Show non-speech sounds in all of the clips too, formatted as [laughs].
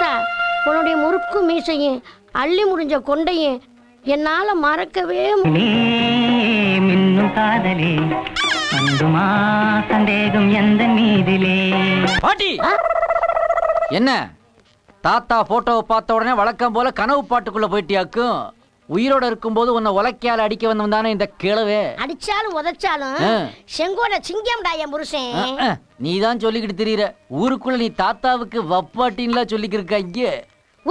ராசா உன்னுடைய முறுக்கு மீசையும் அள்ளி முடிஞ்ச கொண்டையும் என்னால மறக்கவே மின்னும் காதலே வந்துமா சந்தேகம் எந்த மீதிலே? பாட்டி! என்ன? தாத்தா போட்டோவை பார்த்த உடனே வழக்கம் போல கனவு பாட்டுக்குள்ள போயிட்டியாக்கும்? உயிரோட இருக்கும்போது உன்னை உலக்கையால அடிக்க வந்தவன் தானே இந்த கிழவே அடிச்சாலும் உதைச்சாலும். செங்கோட சிங்கம்டா என் புருஷன் நீ தான் சொல்லிக்கிட்டு தெரியற. ஊருக்குள்ள நீ தாத்தாவுக்கு வப்பாட்டின்லாம் சொல்லிக்கிருக்க இங்கே.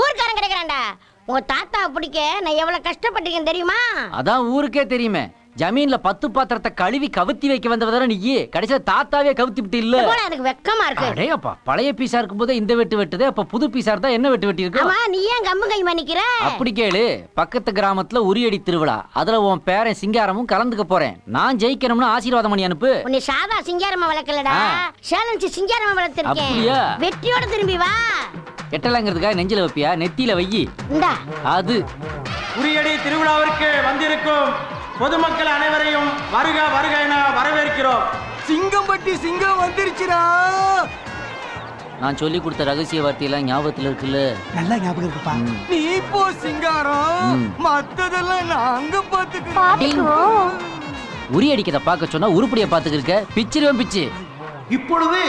ஊர்க்காரன் கிடைக்கிறான்டா. உங்க தாத்தா பிடிக்க நான் எவ்வளவு கஷ்டப்பட்டிருக்கேன் தெரியுமா? அதான் ஊருக்கே தெரியுமே. ஜமீன்ல பத்து பாத்திரத்தை கழுவி கவுத்தி வைக்க வந்தவ தானே நீ கடைசியா தாத்தாவே கவுத்தி விட்டு இல்ல எனக்கு வெக்கமா இருக்கு. அடேயப்பா பழைய பீஸா இருக்கும்போதே இந்த வெட்டு வெட்டுது அப்ப புது பீஸா இருந்தா என்ன வெட்டு வெட்டி இருக்கு ஆமா நீ ஏன் கம்மு கை மன்னிக்கிற? அப்படி கேளு. பக்கத்து கிராமத்துல உரியடி திருவிழா. அதுல உன் பேரன் சிங்காரமும் கலந்துக்க போறேன். நான் ஜெயிக்கணும்னு ஆசீர்வாதம் பண்ணி அனுப்பு. உன்னை சாதா சிங்காரமா வளர்க்கலடா. சேலஞ்சு சிங்காரமா வளர்த்திருக்கேன். அப்படியா? வெற்றியோட திரும்பி வா. எட்டலாங்கிறதுக்காக நெஞ்சில வைப்பியா? நெத்தியில வையி. அது. உரியடி திருவிழாவிற்கு வந்திருக்கும் பொதுமக்கள் அனைவரையும் வருக வருக என வரவேற்கிறோம். சிங்கம்பட்டி சிங்கம் வந்துருச்சுடா. நான் சொல்லி கொடுத்த ரகசிய வார்த்தையெல்லாம் ஞாபகத்துல இருக்குல்ல? நல்லா ஞாபகம் இருக்குப்பா. நீ போ சிங்காரம். மத்ததெல்லாம் நாங்க பாத்துக்கிறோம். உரி அடிக்கிறத பார்க்க சொன்னா உருப்படியை பார்த்துக்க இருக்க பிச்சிருவேன் பிச்சு. இப்பொழுது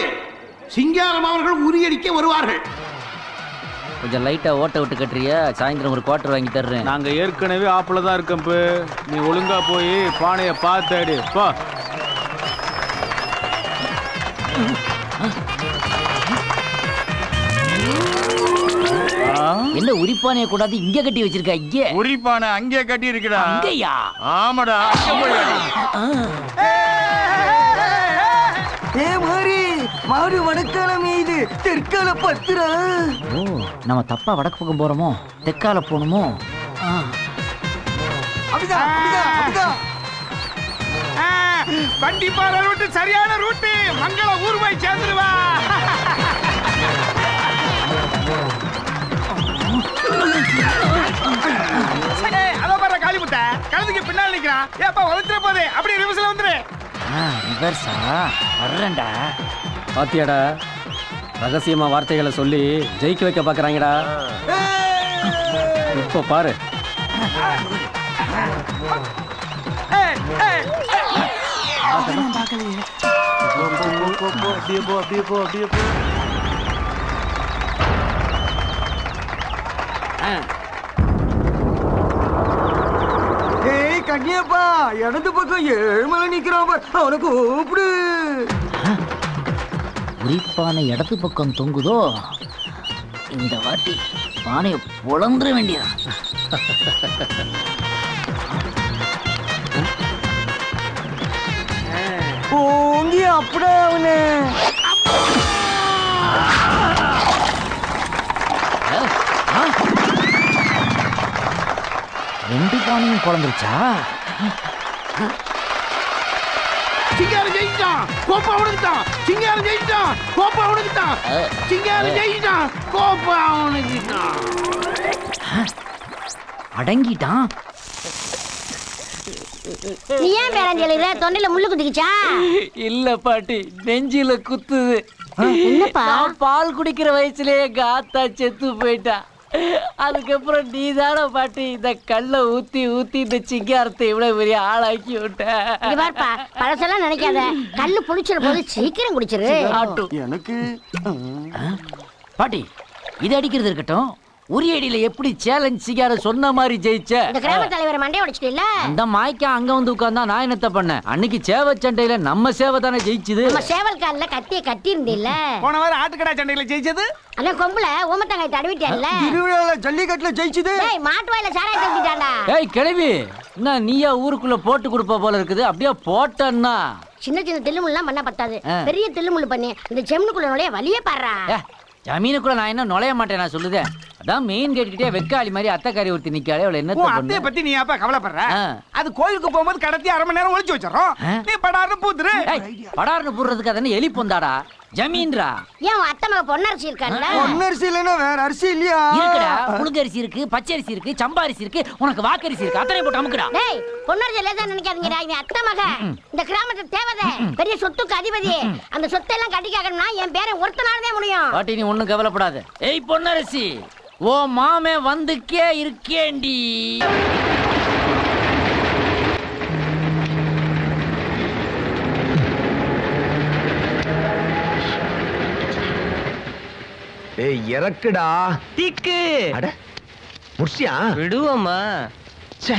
சிங்காரம் அவர்கள் உரியடிக்க வருவார்கள். கொஞ்சம் லைட்டா ஓட்ட விட்டு கட்டுறியா? சாயந்தரம் ஒரு குவார்டர் வாங்கி தர்றேன். நாங்க ஏற்கனவே ஆப்புல தான் இருக்கோம் இப்போ நீ ஒழுங்கா போய் பானையை பார்த்து அடி. போ. என்ன உரிப்பானைய கூடாது இங்க கட்டி வச்சிருக்க இங்க? உரிப்பானை அங்கே கட்டி இருக்குடா. அங்கயா? ஆமாடா. ஏ மாறி மாடு வடக்கால மீது தெற்கால பத்துரா. ஓ நம்ம தப்பா வடக்கு பக்கம் போறோமோ? தெற்கால போகணுமோ? வண்டி பாறை ரூட்டு சரியான ரூட்டு. மங்கள ஊர் போய் சேர்ந்துருவா கழுதுக்கு பின்னால் நிக்கிறான் ஏப்பா வந்துட போதே. அப்படியே ரிவர்ஸ்ல வந்துரு. ரிவர்ஸா வர்றேன்டா. பாத்தியாடா? ரகசியமா வார்த்தைகளை சொல்லி ஜெயிக்க வைக்க பாக்குறாங்கடா. இப்போ பாரு. அப்படியே போ அப்படியே போ அப்படியே போ ஏய் கண்ணியப்பா இடது பக்கம் ஏழ்மலை நிக்கிறான் அவனை கூப்பிடு. உரிப்பானை இடது பக்கம் தொங்குதோ? இந்த வாட்டி பானையை புலந்துட வேண்டியதான் ஓங்கி அப்படியே அவனு. ரெண்டு பானையும் குழந்துருச்சா சிங்காரம் ஜெயிச்சான் கோப்பா உனக்குத்தான் சிங்காரம் ஜெயிச்சான் கோப்பா உனக்குத்தான் சிங்காரம் ஜெயிச்சான் கோப்பா உனக்குத்தான் அடங்கிட்டான். நீ ஏன் எழுதுற தொண்டையில முள்ளு குத்திக்கிச்சா இல்ல பாட்டி நெஞ்சில குத்துது. என்னப்பா? நான் பால் குடிக்கிற வயசுலயே எங்க ஆத்தா செத்து போயிட்டா. அதுக்கப்புறம் நீ தானே பாட்டி இந்த கல்லை ஊத்தி ஊத்தி இந்த சிங்காரத்தை இவ்வளவு பெரிய ஆளாக்கி விட்ட. பாருப்பா பழசெல்லாம் நினைக்காத. கல்லு புளிச்சிட போது சீக்கிரம் குடிச்சிரு. ஆட்டு எனக்கு பாட்டி இது அடிக்கிறது இருக்கட்டும். உரியடியில எப்படி சேலஞ்ச் சிங்காரம் சொன்ன மாதிரி ஜெயிச்ச? இந்த கிராம தலைவர் மண்டைய உடைச்சிட்டு அந்த மாய்க்கா அங்க வந்து உட்கார்ந்தா நான் என்னத்த பண்ணேன்? அன்னைக்கு சேவை சண்டையில நம்ம சேவை தானே ஜெயிச்சுது? நம்ம சேவல் கால்ல கத்திய கட்டி இருந்தில்ல போன வாரம் ஆட்டுக்கடா சண்டையில ஜெயிச்சது? அண்ணா கொம்புல ஊமத்தங்காய் தடவிட்டேன்ல? திருவிழால ஜல்லிக்கட்டுல ஜெயிச்சுது? டேய் மாட்டு வாயில சாராயத்தை ஊத்திட்டான்டா ஏய் கிழவி என்ன நீயா ஊருக்குள்ள போட்டு கொடுப்ப போல இருக்குது? அப்படியே போட்டன்னா. சின்ன சின்ன தில்லுமுல்லாம் பண்ண பத்தாது. பெரிய தில்லுமுள்ளு பண்ணி இந்த செம்னுக்குள்ள நுழைய வழியே பாடுறா. ஜமீனுக்குள்ள நான் என்ன நுழைய மாட்டேன் நான் சொல்லுதேன் அதான் மெயின் கேட் கிட்டே வெக்காளி மாதிரி அத்தைக்காரி ஒருத்தி நிக்காளே அவளை என்ன அத்தைய பத்தி நீ அப்ப கவலைப்படுற. அது கோயிலுக்கு போகும்போது கடத்தி அரை மணி நேரம் ஒளிச்சு வச்சிடறோம். நீ படாருன்னு பூத்துரு. படார்னு போடுறதுக்கு அதன எலி பொந்தாடா? ஜமீன்ரா. ஏன் உன் அத்தை மக பொன்னரசி இருக்கான்ல? பொன்னரிசி இல்லைன்னா வேற அரிசி இல்லையா? இருக்குடா. புழுங்கரிசி இருக்கு பச்சரிசி இருக்கு சம்பாரிசி இருக்கு உனக்கு வாக்கரிசி இருக்கு. அத்தனை போட்டு அமுக்குடா. டேய் பொன்னரசி லேசா நினைக்காதீங்கடா. இவன் அத்தை மக இந்த கிராமத்து தேவதை. பெரிய சொத்துக்கு அதிபதி. அந்த சொத்தெல்லாம் கட்டி கேட்கணும்னா என் பேரை ஒருத்தனாலதே முடியும். பாட்டி நீ ஒண்ணும் கவலைப்படாத. ஏய் பொன்னரசி ஓ மாமே வந்துக்கே இருக்கேண்டி ஏய் இறக்குடா. திக்கு. அட முடிச்சியா விடுவோமா ச்சே,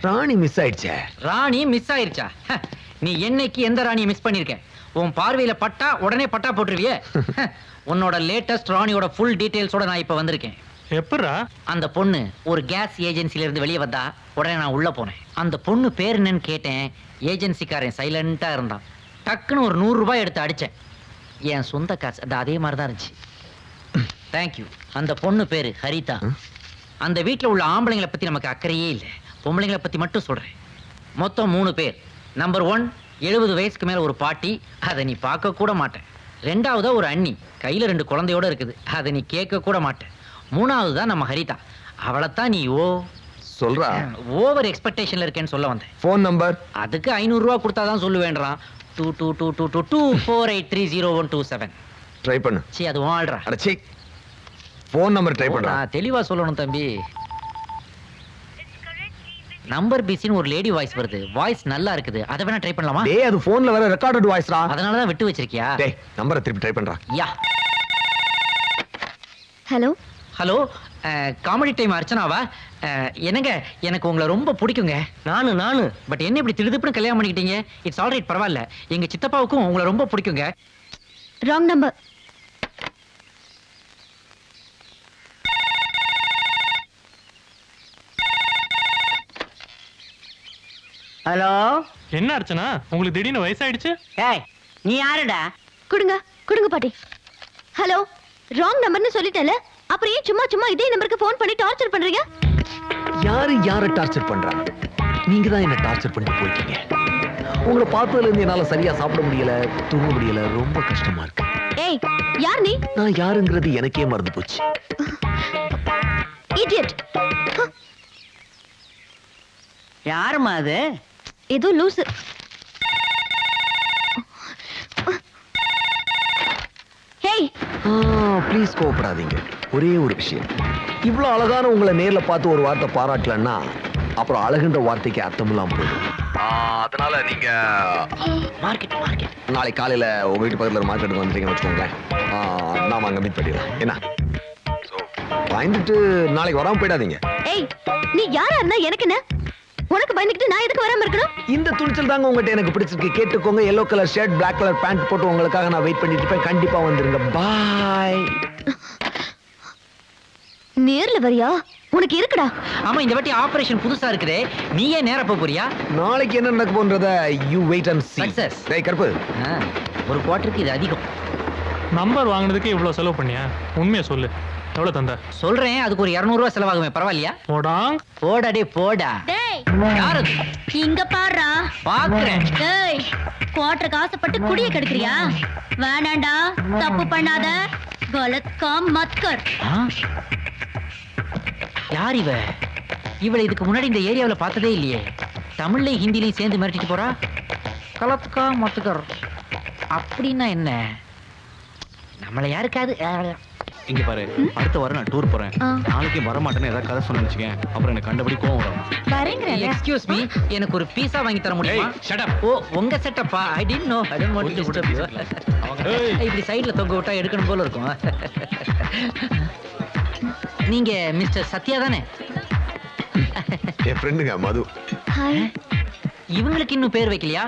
ராணி மிஸ் ஆயிடுச்சே. ராணி மிஸ் ஆயிருச்சா? ஹ, நீ என்னைக்கு எந்த ராணியை மிஸ் பண்ணிருக்க? உன் பார்வையில பட்டா உடனே பட்டா போட்டுருவியே? [laughs] ஹ, உன்னோட லேட்டஸ்ட் ராணியோட ஃபுல் டீடைல்ஸோட நான் இப்ப வந்திருக்கேன். எப்படா அந்த பொண்ணு ஒரு கேஸ் ஏஜென்சில இருந்து வெளியே வந்தா உடனே நான் உள்ள போனேன். அந்த பொண்ணு பேர் என்னன்னு கேட்டேன். ஏஜென்சிக்காரன் சைலண்டா இருந்தான். டக்குன்னு ஒரு நூறு ரூபாய் எடுத்து அடிச்சேன். என் சொந்த காசு அது அதே மாதிரி தான் இருந்துச்சு. தேங்க்யூ அந்த பொண்ணு பேரு ஹரிதா. அந்த வீட்டில் உள்ள ஆம்பளைங்களை பத்தி நமக்கு அக்கறையே இல்லை. பொம்பளைங்களை பத்தி மட்டும் சொல்றேன். மொத்தம் மூணு பேர். நம்பர் ஒன் எழுபது வயசுக்கு மேல ஒரு பாட்டி. அதை நீ பார்க்க கூட மாட்டேன். ரெண்டாவதா ஒரு அண்ணி. கையில ரெண்டு குழந்தையோட இருக்குது. அதை நீ கேட்க கூட மாட்டேன். மூணாவது தான் நம்ம ஹரிதா. அவளைத்தான் நீ ஓ சொல்றா. ஓவர் எக்ஸ்பெக்டேஷன்ல இருக்கேன்னு சொல்ல வந்தேன். ஃபோன் நம்பர் அதுக்கு ஐநூறுரூவா கொடுத்தா தான் சொல்லுவேன்றான். Two two two two two two four eight three zero one two seven try பண்ணு. சி அது வாழ்றா. அட சீ ஃபோன் நம்பர் ட்ரை பண்றா. நான் தெளிவா சொல்லணும் தம்பி. நம்பர் பிசின்னு ஒரு லேடி வாய்ஸ் வருது. வாய்ஸ் நல்லா இருக்குது. அதை வேணா ட்ரை பண்ணலாமா? டேய் அது ஃபோன்ல வேற ரெக்கார்டட் வாய்ஸ்ரா அதனால தான் விட்டு வச்சிருக்கியா? டேய் நம்பரை திருப்பி ட்ரை பண்றா. Yeah. Hello hello comedy time அர்ச்சனாவா? அஹ், என்னங்க? எனக்கு உங்களை ரொம்ப பிடிக்குங்க. நானு நானு. பட் என்ன இப்படி திடுதுப்புன்னு கல்யாணம் பண்ணிக்கிட்டீங்க? இட்ஸ் ஆல்ரைட் பரவாயில்ல. எங்க சித்தப்பாவுக்கும் உங்களை ரொம்ப பிடிக்குங்க. Wrong number hello? என்ன அர்ச்சனா? உங்களுக்கு திடீர்னு வயசாயிடுச்சு? ஏய் நீ யாருடா? கொடுங்க கொடுங்க பாட்டி. ஹலோ ராங் நம்பர்னு சொல்லிட்டேன்ல அப்புறம் ஏன் சும்மா சும்மா இதே நம்பருக்கு ஃபோன் பண்ணி டார்ச்சர் பண்றீங்க? யாரு யாரை டார்ச்சர் பண்றா? நீங்க தான் என்ன டார்ச்சர் பண்ணிட்டு போயிட்டீங்க. உங்களை பார்த்ததுல இருந்து என்னால சரியா சாப்பிட முடியல தூங்க முடியல ரொம்ப கஷ்டமா இருக்கு. ஏய் யார் நீ? நான் யாருங்கிறது எனக்கே மறந்து போச்சு. இடியட் யாரும்மா அது? ஏதோ லூசு. ஹேய். ப்ளீஸ் கோவப்படாதீங்க. ஒரே ஒரு விஷயம். இவ்வளோ அழகான உங்களை நேர்ல பார்த்து ஒரு வார்த்தை பாராட்டலன்னா அப்புறம் அழகுன்ற வார்த்தைக்கு அர்த்தம் இல்லாம போயிடும். ஆ, அதனால நீங்க மார்க்கெட் மார்க்கெட் நாளைக்கு காலையில உங்க வீட்டு பக்கத்துல மார்க்கெட்டுக்கு வந்துட்டீங்கன்னு வச்சுக்கோங்களேன். ஆ, நாம அங்க மீட் பண்ணிடலாம். என்ன? பயந்துட்டு நாளைக்கு வராம போயிடாதீங்க. ஏய் நீ யாரா இருந்தா எனக்கு என்ன? உனக்கு பயந்துக்கிட்டு நான் எதுக்கு வராம இருக்கணும்? இந்த துணிச்சல் தாங்க உங்ககிட்ட எனக்கு பிடிச்சிருக்கு. கேட்டுக்கோங்க yellow colour shirt Black colour pant போட்டு உங்களுக்காக நான் வெயிட் பண்ணிட்டு இருப்பேன். கண்டிப்பா வந்துருங்க. பாய் நேர்ல வரியா? உனக்கு இருக்குடா. ஆமா இந்த வாட்டி ஆபரேஷன் புதுசா இருக்குதே. நீ ஏன் நேரா போக போறியா? நாளைக்கு என்ன நடக்க போன்றத you wait and see. Success. டேய் கருப்பு. ஒரு குவார்ட்டருக்கு இது அதிகம். நம்பர் வாங்குனதுக்கு இவ்வளவு செலவு பண்ணியா? உண்மையை சொல்லு. எவ்வளவு தந்த? சொல்றேன் அதுக்கு ஒரு இரநூறுவா செலவாகுமே பரவாயில்லையா? போடாங் போடா டே போடா. யார் இங்க பாருடா பாக்குறேன். டேய் குவார்டருக்கு ஆசைப்பட்டு குடிய கெடுக்கிறியா? வேணாண்டா தப்பு பண்ணாத. கலத் காம் மத் கர் ஆ? யார் இவ? இவளை இதுக்கு முன்னாடி இந்த ஏரியாவுல பார்த்ததே இல்லையே. தமிழ்லையும் ஹிந்திலையும் சேர்ந்து மிரட்டிட்டு போறா? கலத்துக்கா மத்துக்கர் அப்படின்னா என்ன? நம்மளை யாருக்காது இங்க பாரு அடுத்த வாரம் நான் டூர் போறேன். நாளைக்கு வர மாட்டேன்னு ஏதாவது கதை சொன்னு வச்சுக்கேன். அப்புறம் எனக்கு கண்டபடி கோவம் வரும். வரேங்கறல எக்ஸ்கியூஸ் மீ எனக்கு ஒரு பீஸா வாங்கி தர முடியுமா? shut up. ஓ உங்க செட்டப்பா I did no I don't want to disturb you இப்படி சைடுல தொங்க விட்டா எடுக்கணும் போல இருக்கும். [laughs] நீங்க மிஸ்டர் சத்யா தானே? என் ஃப்ரெண்டுங்க மது. ஹாய் இவங்களுக்கு இன்னும் பேர் வைக்கலையா?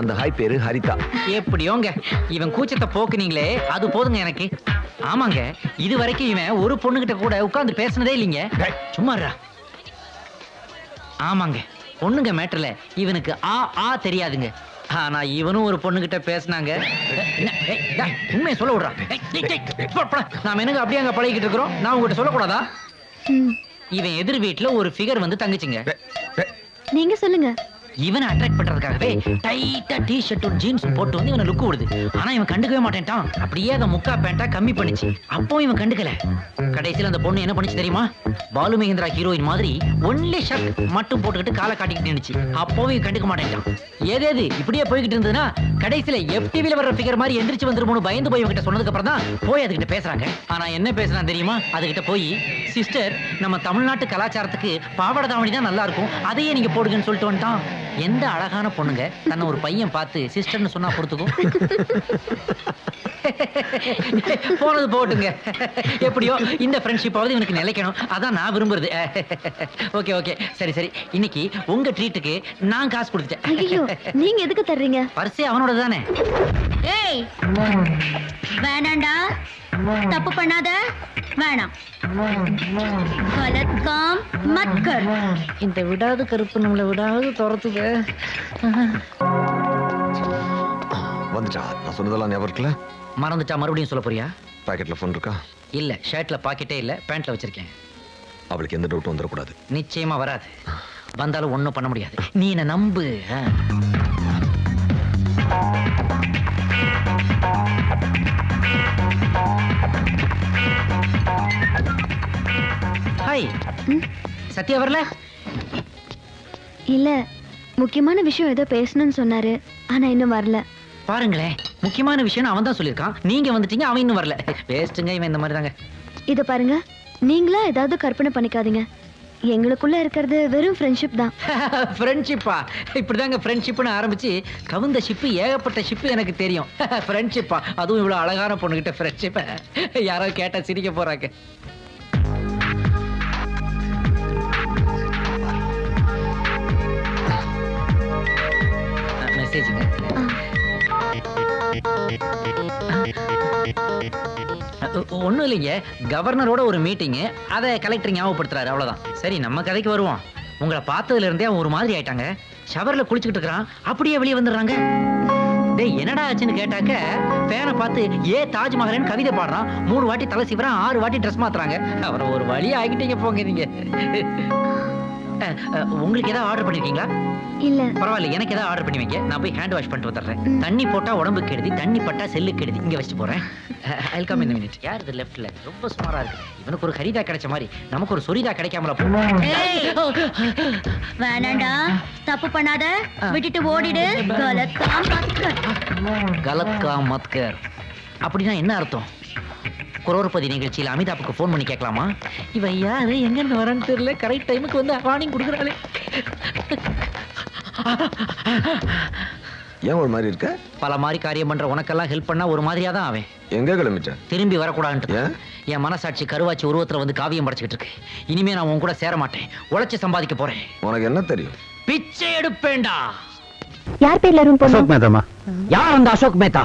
அந்த ஹாய் பேரு ஹரிதா. எப்படியோங்க? இவன் கூச்சத்தை போக்குனீங்களே அது போதுங்க எனக்கு. ஆமாங்க இது வரைக்கும் இவன் ஒரு பொண்ணுகிட்ட கூட உட்கார்ந்து பேசுனதே இல்லைங்க. டேய். சும்மாறா ஆமாங்க பொண்ணுங்க மேட்டர்ல இவனுக்கு ஆ ஆ தெரியாதுங்க. ஆனா இவனும் ஒரு பொண்ணுகிட்ட பேசினாங்க. உண்மையை சொல்ல விடுறான். நாம என்னங்க அப்படியே அங்க பழகிட்டு இருக்கிறோம்? நான் உங்ககிட்ட சொல்லக்கூடாதா? இவன் எதிர் வீட்டுல ஒரு ஃபிகர் வந்து தங்கச்சிங்க. நீங்க சொல்லுங்க. இவனை அட்ராக்ட் பண்றதுக்காகவே டைட்டா டி ஷர்ட்டும் ஜீன்ஸ் போட்டு வந்து இவனை லுக் விடுது. ஆனா இவன் கண்டுக்கவே மாட்டேன்ட்டான். அப்படியே அதை முக்கா பேண்டா கம்மி பண்ணிச்சு. அப்போ இவன் கண்டுக்கல. கடைசியில அந்த பொண்ணு என்ன பண்ணுச்சு தெரியுமா? பாலு மகேந்திரா ஹீரோயின் மாதிரி ஒன்லி ஷர்ட் மட்டும் போட்டுக்கிட்டு காலை காட்டிக்கிட்டு நின்றுச்சு அப்பவும் இவன் கண்டுக்க மாட்டேன்ட்டான். ஏதேது இப்படியே போய்கிட்டு இருந்ததுன்னா கடைசியில எஃப்டிவில வர்ற ஃபிகர் மாதிரி எந்திரிச்சு வந்துருமோனு பயந்து போய் இவங்கிட்ட சொன்னதுக்கு அப்புறம் தான் போய் அதுகிட்ட பேசுறாங்க. ஆனா என்ன பேசுறான் தெரியுமா? அதுகிட்ட போய் சிஸ்டர் நம்ம தமிழ்நாட்டு கலாச்சாரத்துக்கு பாவாடை தாவணி தான் நல்லா இருக்கும். அதையே நீங்க போடுங்கன்னு சொல்லிட்டு வந்துட்டான். எந்த அழகான பொண்ணுங்க? தன்னை ஒரு பையன் பார்த்து சிஸ்டர்னு சொன்னா பொறுத்துக்கும் [laughs] போனது போட்டுங்க. எப்படியோ இந்த ஃப்ரெண்ட்ஷிப்பாவது இவனுக்கு நிலைக்கணும். அதான் நான் விரும்புறது. [laughs] ஓகே ஓகே சரி சரி. இன்னைக்கு உங்க ட்ரீட்டுக்கு நான் காசு கொடுத்துட்டேன். நீங்க எதுக்கு தர்றீங்க? பர்ஸே அவனோட தானே. ஏய் வேணாண்டா. தப்பு பண்ணாத. வேணாம். கலத்காம் மத்கர் இந்த விடாது கருப்பு நம்மளை விடாது துரத்துது. வந்துட்டா. நான் சொன்னதெல்லாம் ஞாபகம் இருக்குல்ல? மறந்துட்டா மறுபடியும் சொல்ல போறியா? பாக்கெட்ல ஃபோன் இருக்கா? இல்ல ஷர்ட்ல பாக்கெட்டே இல்ல பேண்ட்ல வச்சிருக்கேன். அவளுக்கு எந்த டவுட்டும் வந்துடக்கூடாது. நிச்சயமா வராது. வந்தாலும் ஒன்றும் பண்ண முடியாது. நீ என்ன நம்பு சத்யா வரல? இல்ல முக்கியமான விஷயம் ஏதோ பேசணும்னு சொன்னாரு. ஆனா இன்னும் வரல. பாருங்களேன் முக்கியமான விஷயம் அவன் தான் சொல்லியிருக்கான். நீங்க வந்துட்டீங்க அவன் இன்னும் வரல. வேஸ்ட்டுங்க இவன் இந்த மாதிரி தாங்க இத பாருங்க நீங்களா ஏதாவது கற்பனை பண்ணிக்காதீங்க. எங்களுக்குள்ள இருக்கிறது வெறும் ஃப்ரெண்ட்ஷிப் தான். [laughs] ஃப்ரெண்ட்ஷிப்பா இப்படிதாங்க ஃப்ரெண்ட்ஷிப்னு ஆரம்பிச்சு கவுந்த ஷிப்பு ஏகப்பட்ட ஷிப்பு எனக்கு தெரியும். [laughs] ஃப்ரெண்ட்ஷிப்பா அதுவும் இவ்வளவு அழகான பொண்ணுகிட்ட ஃப்ரெண்ட்ஷிப்பை யாராவது கேட்டா சிரிக்க போறாங்க. மெசேஜுங்க ஒன்றும் இல்லைங்க. கவர்னரோட ஒரு மீட்டிங்கு அதை கலெக்டர் ஞாபகப்படுத்துறாரு. அவ்வளவுதான். சரி நம்ம கதைக்கு வருவோம். உங்களை பார்த்ததுல இருந்தே அவன் ஒரு மாதிரி ஆயிட்டாங்க. ஷவர்ல குளிச்சுக்கிட்டு இருக்கிறான். அப்படியே வெளியே வந்துடுறாங்க. டேய் என்னடா ஆச்சுன்னு கேட்டாக்க ஃபேனை பார்த்து ஏ தாஜ்மஹல்னு கவிதை பாடுறான். மூணு வாட்டி தலை சீவரான் ஆறு வாட்டி ட்ரெஸ் மாத்துறாங்க. அவரை ஒரு வழியாக ஆகிட்டீங்க போங்க நீங்கள் உங்களுக்கு ஏதாவது ஆர்டர் பண்ணிருக்கீங்களா? இல்ல. பரவாயில்ல எனக்கு ஏதாவது ஆர்டர் பண்ணி வைங்க நான் போய் ஹேண்ட் வாஷ் பண்ணிட்டு வந்துடுறேன். தண்ணி போட்டா உடம்பு கெடுதி தண்ணி பட்டா செல்லு கெடுதி. இங்க வச்சு போறேன். ஐல் இந்த மினிட் யார் இது லெஃப்ட்ல ரொம்ப சுமாரா இருக்கு. இவனுக்கு ஒரு ஹரிதா கிடைச்ச மாதிரி. நமக்கு ஒரு சொரிதா கிடைக்காமல வேணாண்டா. தப்பு பண்ணாத. விட்டுட்டு ஓடிடு. கலத்கா மத்கர். கலத்கா மத்கர். அப்படின்னா என்ன அர்த்தம்? குரோர்பதி நிகழ்ச்சியில் அமிதாப்புக்கு ஃபோன் பண்ணி கேட்கலாமா? இவன் யாரு? எங்க இருந்து வரான்னு தெரியல. கரெக்ட் டைமுக்கு வந்து வார்னிங் கொடுக்குறாளே. ஏன் ஒரு மாதிரி இருக்க? பல மாதிரி காரியம் பண்ற உனக்கெல்லாம் ஹெல்ப் பண்ணா ஒரு மாதிரியா தான் அவன் எங்க கிளம்பிட்ட திரும்பி வரக்கூடாதுன்ட்டு. ஏன்? என் மனசாட்சி கருவாச்சி உருவத்துல வந்து காவியம் படைச்சுக்கிட்டு இருக்கு. இனிமே நான் உன் கூட சேர மாட்டேன். உழைச்சு சம்பாதிக்க போறேன். உனக்கு என்ன தெரியும்? பிச்சை எடுப்பேன்டா. யார் பேர்ல ரூம் போனோம் மேதாமா யார் அந்த அசோக் மேத்தா?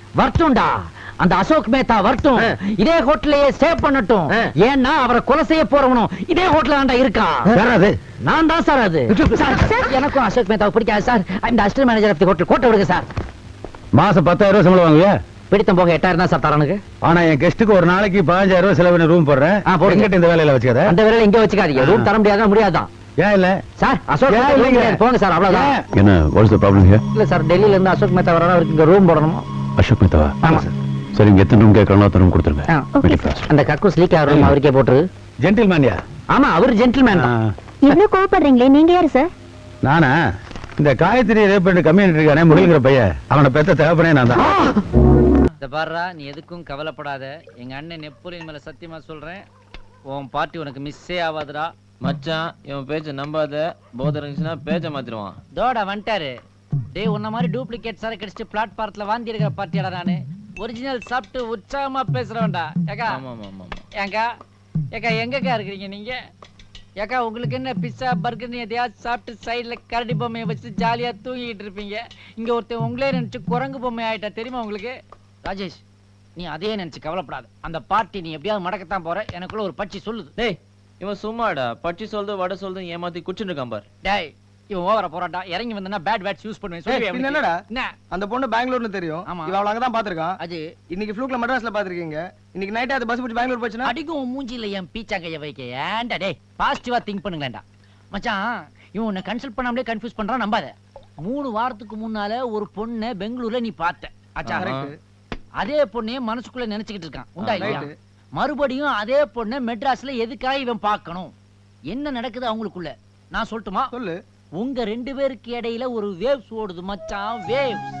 வரட்டும்டா. அந்த அசோக் மேத்தா வரட்டும். இதே ஹோட்டலையே ஸ்டே பண்ணட்டும். ஏன்னா அவரை கொலை செய்ய போறவனும் இதே ஹோட்டல் ஆண்டா அது? நான் தான் சார் அது. [laughs] எனக்கும் அசோக் மேத்தாவை பிடிக்காது சார். இந்த assistant manager of the hotel கோட்டை விடுங்க சார். மாசம் பத்தாயிரம் ரூபாய் சம்பளம் வாங்குவியா? பிடித்தம் போக எட்டாயிரம் தான் சார் தரனுக்கு ஆனா என் கெஸ்ட்டுக்கு ஒரு நாளைக்கு பதினஞ்சாயிரம் ரூபாய் செலவு ரூம் போடுறேன். போடுங்க. இந்த வேலையில வச்சுக்காத. அந்த வேலையில இங்க வச்சுக்காதீங்க. ரூம் தர முடியாதா முடியாதான் ஏன் இல்ல? சார் அசோக். போங்க சார் அவ்வளவுதான். என்ன வாட்ஸ் த ப்ராப்ளம் ஹியர் இல்ல சார் டெல்லியில இருந்து அசோக் மேத்தா இங்க ரூம் போடணும்? அசோக் மேத்தாவா? ஆமா. சரி இங்க எத்தனை ரூம் கேட்கறோம் அத்தனை ரூம் கொடுத்துருங்க. அந்த கக்கூஸ் லீக் ஆகிற ரூம் அவருக்கே போட்டுரு. ஜென்டில்மேன்யா ஆமா அவர் ஜென்டில்மேன் தான். இவ்ளோ கோவப்படுறீங்களே நீங்க யாரு சார்? நானா? இந்த காயத்ரி ரேப் பண்ணி கம்யூனிட்டி இருக்கானே முருகிற பையன். அவனை பெத்த தேவைப்பனே நான் தான். இந்த பாருடா நீ எதுக்கும் கவலைப்படாத. எங்க அண்ணன் நெப்போலியன் மேல சத்தியமா சொல்றேன். உன் பார்ட்டி உனக்கு மிஸ்ஸே ஆகாதுடா மச்சான் இவன் பேச்ச நம்பாத. போதை இருந்துச்சுன்னா பேச்ச மாத்திருவான் தோட வந்துட்டாரு. டேய் உன்ன மாதிரி டூப்ளிகேட் சரக்கு அடிச்சுட்டு பிளாட்பாரத்துல வாந்தி எடுக்கிற பார்ட்டியாடா நானு? ஒரிஜினல் சாப்பிட்டு உற்சாகமா பேசுறவன்டா. ஏக்கா ஏங்கா ஏக்கா எங்கக்கா இருக்கிறீங்க நீங்க? ஏக்கா உங்களுக்கு என்ன பிஸ்ஸா பர்கர்னு எதையாவது சாப்பிட்டு சைடுல கரடி பொம்மையை வச்சு ஜாலியா தூங்கிட்டு இருப்பீங்க? இங்க ஒருத்தன் உங்களே நினைச்சு குரங்கு பொம்மை ஆயிட்டா தெரியுமா உங்களுக்கு? ராஜேஷ் நீ அதே நினைச்சு கவலைப்படாத. அந்த பார்ட்டி நீ எப்படியாவது மடக்கத்தான் போற. எனக்குள்ள ஒரு பட்சி சொல்லுது. டேய் இவன் சும்மாடா. பச்சி சொல்றது வடை சொல்றது ஏமாத்தி குடிச்சுட்டு இருக்கான் பார். டேய் இவன் ஓவரா போறான்டா. இறங்கி வந்தனா பேட் வேட்ஸ் யூஸ் பண்ணுவேன். சொல்லுவேன். என்னடா? என்ன? அந்த பொண்ணு பெங்களூர்னு தெரியும். இவ அவள அங்கதான் பாத்திருக்கான் அது. இன்னைக்கு ஃப்ளூக்ல மெட்ராஸ்ல பாத்திருக்கீங்க இன்னைக்கு நைட் அது பஸ் பிடிச்சி பெங்களூர் போச்சுன்னா? அடிக்கும் மூஞ்சில என் பீச்சாங்கைய வைக்க. ஏன்டா டேய் பாசிட்டிவா திங்க் பண்ணுங்களேன்டா. மச்சான் இவன் உன்னை கன்சல்ட் பண்ணாமலே கன்ஃபியூஸ் பண்றான் நம்பாத. மூணு வாரத்துக்கு முன்னால ஒரு பொண்ணை பெங்களூர்ல நீ பார்த்த. ஆச்சா. அதே பொண்ணையே மனசுக்குள்ள நினைச்சுக்கிட்டு இருக்கான். உண்டா இல்லையா. மறுபடியும் அதே பொண்ணை மெட்ராஸ்ல எதுக்காக இவன் பார்க்கணும்? என்ன நடக்குது அவங்களுக்குள்ள? நான் சொல்லட்டுமா? சொல்லு. உங்க ரெண்டு பேருக்கு இடையில ஒரு வேவ்ஸ் ஓடுது மச்சான் வேவ்ஸ்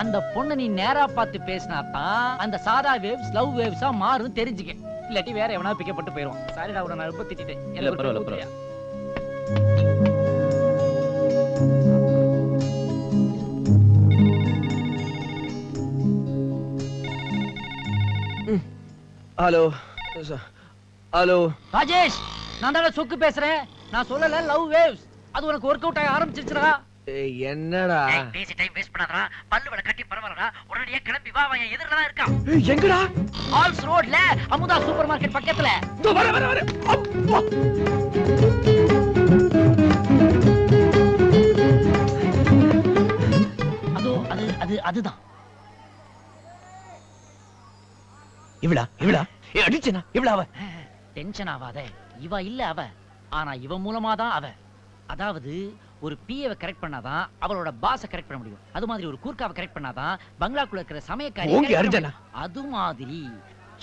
அந்த பொண்ணை நீ நேரா பார்த்து பேசினா தான் அந்த சாதா வேவ்ஸ் லவ் வேவ்ஸா மாறும் தெரிஞ்சுக்க. இல்லாட்டி வேற எவனா பிக்கப்பட்டு போயிரும் சாரிடா உன நான் ரொம்ப திட்டிட்டேன். இல்ல, பரவாயில்ல? ஹலோ. ஹலோ. ராஜேஷ் நான் தானே சொக்கு பேசுறேன். நான் சொல்லல லவ் வேவ்ஸ் அது உனக்கு ஒர்க் அவுட் ஆக ஆரம்பிச்சிருச்சுடா. என்னடா? பேசி டைம் வேஸ்ட் பண்ணாதடா. பல்லு வட கட்டி பரவாயில்லடா. உடனடியா கிளம்பி வா அவன் எதிரில தான் இருக்கான். எங்கடா? ஆல்ஸ் ரோட்ல அமுதா சூப்பர் மார்க்கெட் பக்கத்துல வர வர வர. அப்பா. அதோ அது அது அதுதான். இவளா இவளா? ஏ அடிச்சனா? இவளா அவ? டென்ஷன் ஆகாத இவ இல்ல அவ. ஆனா இவ மூலமா தான் அவ. அதாவது ஒரு பிஏவை கரெக்ட் பண்ணாதான் அவளோட பாஸ கரெக்ட் பண்ண முடியும். அது மாதிரி ஒரு கூர்க்காவை கரெக்ட் பண்ணாதான் பங்களாக்குள்ள இருக்கிற சமயக்காரி. அது மாதிரி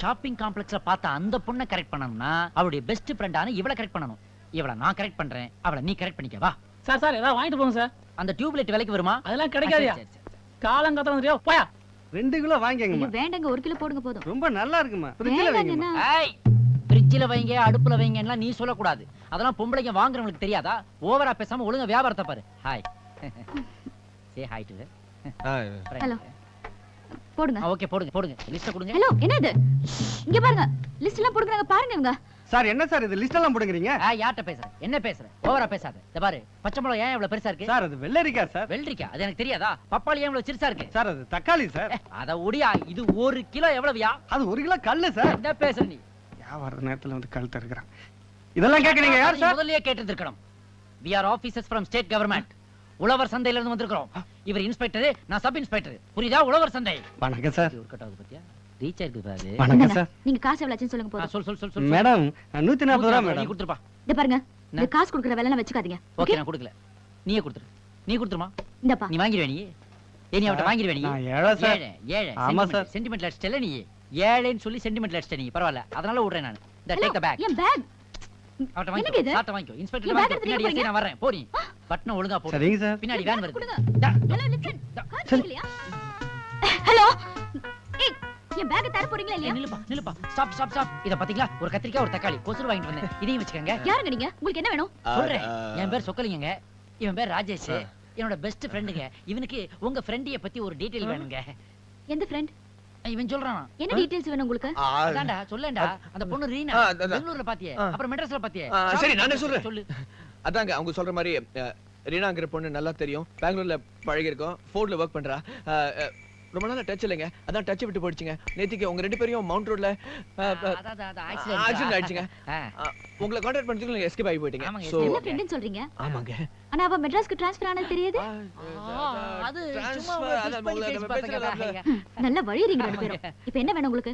ஷாப்பிங் காம்ப்ளெக்ஸ்ல பார்த்த அந்த பொண்ணை கரெக்ட் பண்ணணும்னா அவளுடைய பெஸ்ட் ஃப்ரெண்டான இவளை கரெக்ட் பண்ணணும். இவளை நான் கரெக்ட் பண்றேன். அவளை நீ கரெக்ட் பண்ணிக்க வா. சார் சார் ஏதாவது வாங்கிட்டு போங்க சார். அந்த டியூப்லைட் விலைக்கு வருமா? அதெல்லாம் கிடைக்காதுயா? சரி. காலங்காத்தம் வந்துறியா போயா ரெண்டு கிலோ வாங்கிங்கம்மா வேண்டங்க ஒரு கிலோ போடுங்க போதும். ரொம்ப நல்லா இருக்குமா? ஃப்ரிட்ஜ்ல வைங்க அடுப்புல வைங்கன்னா நீ சொல்லக்கூடாது. அதெல்லாம் பொம்பளைங்க வாங்குறவங்களுக்கு தெரியாதா? ஓவரா பேசாம ஒழுங்கா வியாபாரத்தை பாரு. Hi say hi to Hello. போடுங்க. ஓகே போடுங்க போடுங்க. லிஸ்ட் கொடுங்க. ஹலோ என்னது? இங்க பாருங்க. லிஸ்ட் எல்லாம் போடுறாங்க பாருங்க இவங்க. சார் என்ன சார் இது? லிஸ்ட் எல்லாம் போடுங்கறீங்க ஆ யார்ட்ட பேசுற? என்ன பேசுற? ஓவரா பேசாத. இந்த பாரு. பச்சை மிளகா ஏன் இவ்வளவு பெருசா இருக்கு? சார் அது வெள்ளரிக்கா சார். வெள்ளரிக்கா? அது எனக்கு தெரியாதா? பப்பாளி ஏன் இவ்வளவு சிறுசா இருக்கு? சார் அது தக்காளி சார். அத ஒடியா. இது ஒரு கிலோ எவ்வளவுயா? அது ஒரு கிலோ கல்லு சார். என்ன பேசுற நீ? வியாபார நேரத்துல வந்து கழுத்த இருக்கிறான் இதெல்லாம் கேக்குறீங்க யார் சார்? முதல்லயே கேட்டிருக்கணும் we are officers from state government உழவர் சந்தையில இருந்து வந்திருக்கிறோம் இவர் இன்ஸ்பெக்டர் நான் சப் இன்ஸ்பெக்டர் புரியுதா? உழவர் சந்தை. வணக்கம் சார். இது ஒரு கட் ஆகுது பாத்தியா? ரீச் ஆயிருக்கு பாரு. வணக்கம். சார். நீங்க காசு எவ்வளவுன்னு சொல்லுங்க போதும். சொல் சொல் சொல் சொல் மேடம் நூத்தி நாற்பது ரூபா நீ மேடம். கொடுத்துருப்பா. இந்த பாருங்க. இந்த? காசு கொடுக்குற வேலை வச்சுக்காதீங்க. ஓகே நான் கொடுக்கல. நீயே கொடுத்துரு. நீ கொடுத்துருமா? இந்தப்பா. நீ வாங்கிடுவே நீ. ஏ நீ அவட்ட வாங்கிடுவே நீ? ஏழை சார். ஏழை ஆமா சார். சென்டிமெண்ட் அடிச்சிட்டல நீ? ஏழைன்னு சொல்லி சென்டிமெண்ட் அடிச்சிட்ட நீ. பரவாயில்ல. அதனால விடுறேன் நான். இந்த டேக் த பேக் என் பேக் அவட்ட இது? சாட்ட வாங்கிக்கோ. இன்ஸ்பெக்டர் எடுத்துட்டு பின்னாடி நான் வரேன். போடி பட்டனை ஒழுங்கா போடு சரிங்க சார். பின்னாடி வேன் வருது. Hello listen hello? ஏய் என் பேக் தர போறீங்களா இல்லையா? நில்லுப்பா நில்லுப்பா. ஸ்டாப் ஸ்டாப் ஸ்டாப் இத பாத்தீங்களா? ஒரு கத்திரிக்காய் ஒரு தக்காளி. கொசுறு வாங்கிட்டு வந்தேன். [laughs] இதையும் வச்சுக்கோங்க. யாருங்க நீங்க? உங்களுக்கு என்ன வேணும்? சொல்றேன். என் பேர் சொக்கலிங்கங்க. இவன் பேர் ராஜேஷ். என்னோட பெஸ்ட் ஃப்ரெண்டுங்க இவனுக்கு உங்க ஃப்ரெண்டிய பத்தி ஒரு டீடைல் வேணுங்க. எந்த ஃப்ரெண்ட் இவன் சொல்றான்? என்ன டீடைல்ஸ் வேணும் உங்களுக்கு? அதான்டா சொல்லேன்டா. அந்த பொண்ணு ரீனா. பெங்களூர்ல பாத்தியே. அப்புறம் மெட்ராஸ்ல பாத்தியே. சரி, நானே சொல்றேன். சொல்லு. அதாங்க அவங்க சொல்ற மாதிரி ரீனாங்கிற பொண்ணு நல்லா தெரியும். பெங்களூர்ல பழகி இருக்கோம் ஃபோர்ட்ல ஒர்க் பண்றா. ரொம்ப நாளா டச் இல்லைங்க. அதான் டச் விட்டு போயிடுச்சுங்க. நேத்திக்கு உங்க ரெண்டு பேரையும் மவுண்ட் ரோட்ல. ஆக்சிடென்ட் ஆயிடுச்சுங்க. உங்களை கான்டாக்ட் நீங்க எஸ்கேப் ஆகி போயிட்டீங்க. சோ என்ன ஃப்ரெண்ட்னு சொல்றீங்க? ஆமாங்க. ஆனா அவ மெட்ராஸ்க்கு ட்ரான்ஸ்ஃபர் ஆனது தெரியுது? அது சும்மா நல்லா வழியறீங்க ரெண்டு பேரும். இப்போ என்ன வேணும் உங்களுக்கு?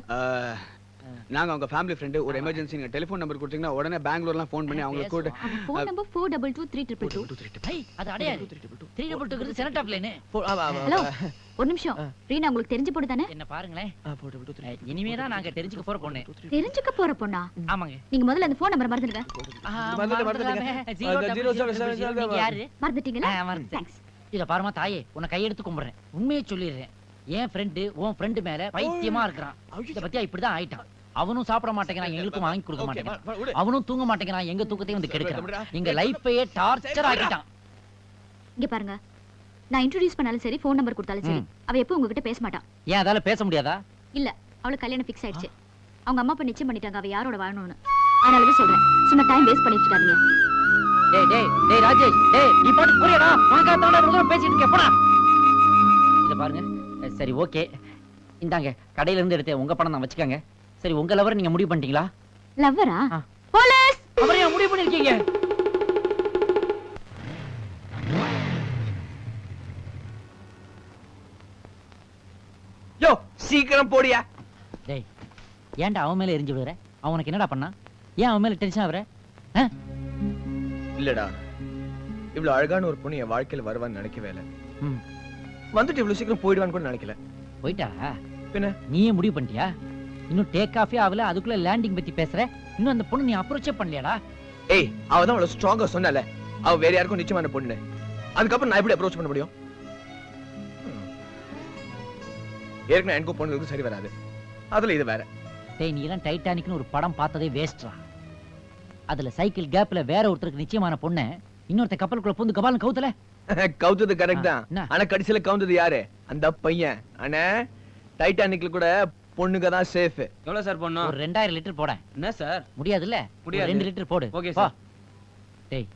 நாங்க உங்க ஃபேமிலி ஃப்ரெண்டு ஒரு எமர்ஜென்சி நீங்க டெலிஃபோன் நம்பர் கொடுத்தீங்கன்னா உடனே பெங்களூர்லாம் ஃபோன் பண்ணி அவங்களுக்கு கூட phone number four double two three triple two ஐ, அது அடையாது. த்ரீ டபுள் டூ செனட் ஆஃப் லைனு ஹலோ. ஒரு நிமிஷம். ரீனா உங்களுக்கு தெரிஞ்ச பொண்ணு தானே? என்ன பாருங்களேன். இனிமே தான் நாங்க தெரிஞ்சுக்க போற பொண்ணு. தெரிஞ்சுக்க போற பொண்ணா? ஆமாங்க. நீங்க முதல்ல அந்த ஃபோன் நம்பர் மறந்துடுங்க. Zero. நீங்க யாரு? மறந்துட்டீங்களா? ஆ, மறந்துட்டேன். தேங்க்ஸ் இத பாருமா தாயே உன்னை கையெடுத்து கும்பிடுறேன். உண்மையை சொல்லிடுறேன். என் ஃப்ரெண்டு உன் ஃப்ரெண்டு மேல பைத்தியமா இருக்கிறான். இத பத்தியா இப்படிதான் ஆயிட்டான். அவனும் சாப்பிட மாட்டேங்கிறான் எங்களுக்கும் வாங்கி கொடுக்க மாட்டேங்கிறான். அவனும் தூங்க மாட்டேங்கிறான் எங்க தூக்கத்தையும் வந்து. கெடுக்கிறான். எங்க லைஃபையே டார்ச்சர் ஆக்கிட்டான். இங்க பாருங்க. நான் இன்ட்ரோடியூஸ் பண்ணாலும் சரி ஃபோன் நம்பர் கொடுத்தாலும் சரி. அவ எப்போ உங்ககிட்ட பேச மாட்டான் ஏன் அதால பேச முடியாதா? இல்ல அவளுக்கு கல்யாணம் ஃபிக்ஸ் ஆயிடுச்சு. அவங்க அம்மா அப்பா நிச்சயம் பண்ணிட்டாங்க அவ யாரோட வாழணும்னு. அதனாலதான் சொல்றேன். சும்மா டைம் வேஸ்ட் பண்ணிட்டு இருக்காதீங்க. டேய் டேய் டேய் ராஜேஷ் டேய் நீ பாட்டு புரியடா. உனக்கு தாண்டா இவ்வளவு தூரம் பேசிட்டு இருக்க போடா. இத பாருங்க. சரி ஓகே. இந்தாங்க கடையில இருந்து எடுத்தேன். உங்க பணம் தான் வச்சுக்கோங்க. சரி உங்க லவர் நீங்க முடிவு பண்ணிட்டீங்களா? லவ்வரா ஆ. போலீஸ் ஏன் முடிவு பண்ணிருக்கீங்க? யோ சீக்கிரம் போடியா. டேய் ஏன்டா அவன் மேல எரிஞ்சு விடுற அவன் உனக்கு என்னடா பண்ணா ஏன் அவன் மேல டென்ஷன் ஆகுற? ஆ? இல்லடா. இவ்வளவு அழகான ஒரு பொண்ணு என் வாழ்க்கையில வருவான்னு நினைக்கவே இல்ல. ம். வந்துட்டு இவ்வளவு சீக்கிரம் போயிடுவான்னு கூட நினைக்கல. போயிட்டா? பின்ன? நீயே முடிவு பண்ணிட்டியா? இன்னும் டேக் ஆஃபே ஆகல அதுக்குள்ள லேண்டிங் பத்தி பேசுற. இன்னும் அந்த பொண்ணு நீ அப்ரோச்சே பண்ணலையாடா? ஏய் அவ தான் அவ்வளவு ஸ்ட்ராங்கா சொன்னால. அவ வேற யாருக்கும் நிச்சயமான பொண்ணு அதுக்கப்புறம் நான் எப்படி அப்ரோச் பண்ண முடியும். ஏற்கனவே எனக்கும் பொண்ணுக்கு சரி வராது. அதுல இது வேற. டேய் நீ எல்லாம் டைட்டானிக்னு ஒரு படம் பார்த்ததே வேஸ்ட்ரா அதுல சைக்கிள் கேப்ல வேற ஒருத்தருக்கு நிச்சயமான பொண்ணு இன்னொருத்த கப்பலுக்குள்ள பூந்து கபாலம் கவுத்தல? [laughs] கவுத்தது கரெக்ட் தான்? ஆனா கடைசியில கவுந்தது யாரு? அந்த பையன். ஆனா டைட்டானிக்ல கூட பொண்ணுங்க தான் சேஃப் எவ்வளவு சார் பொண்ணு ஒரு ரெண்டாயிரம் லிட்டர் போட என்ன சார்? முடியாதுல்ல? முடியாது. ரெண்டு லிட்டர் போடு. வா. sir. டேய்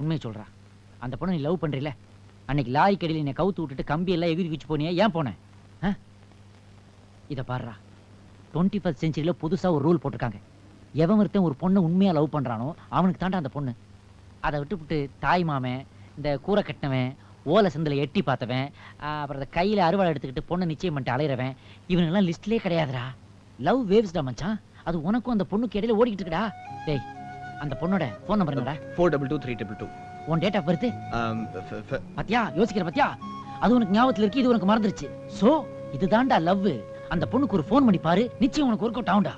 உண்மையை சொல்றா. அந்த பொண்ணு நீ லவ் பண்றீல அன்னைக்கு லாரி கடையில் என்னை கவுத்து விட்டுட்டு கம்பி எல்லாம் எகுதி குச்சி போனியா? ஏன் போனேன்? இத பாருடா. டுவெண்ட்டி ஃபர்ஸ்ட் செஞ்சுரியில புதுசா ஒரு ரூல் போட்டிருக்காங்க. எவன் ஒருத்தன் ஒரு பொண்ணை உண்மையா லவ் பண்றானோ அவனுக்கு தாண்டா அந்த பொண்ணு. அதை விட்டுவிட்டு தாய் மாமன் இந்த கூரை கட்டினவன் ஓலை சந்தில எட்டி பார்த்தவன் அப்புறம் அந்த கையில அறுவாள் எடுத்துக்கிட்டு பொண்ணை நிச்சயம் பண்ணிட்டு அலையிறவன். இவனுங்கெல்லாம் லிஸ்ட்லயே கிடையாதுடா. லவ் வேவ்ஸ்டா மச்சான்? அது உனக்கும் அந்த பொண்ணுக்கு இடையில ஓடிக்கிட்டு இருக்குடா. டேய் அந்த பொண்ணோட ஃபோன் நம்பர் என்னடா? Four double two three double two உன் டேட் ஆஃப் பர்த் பாத்தியா? யோசிக்கிற பாத்தியா? அது உனக்கு ஞாபகத்துல இருக்கு இது உனக்கு மறந்துருச்சு. சோ இதுதான்டா லவ் அந்த பொண்ணுக்கு ஒரு ஃபோன் பண்ணி பாரு. நிச்சயம் உனக்கு ஒர்க் அவுட் ஆகும்டா.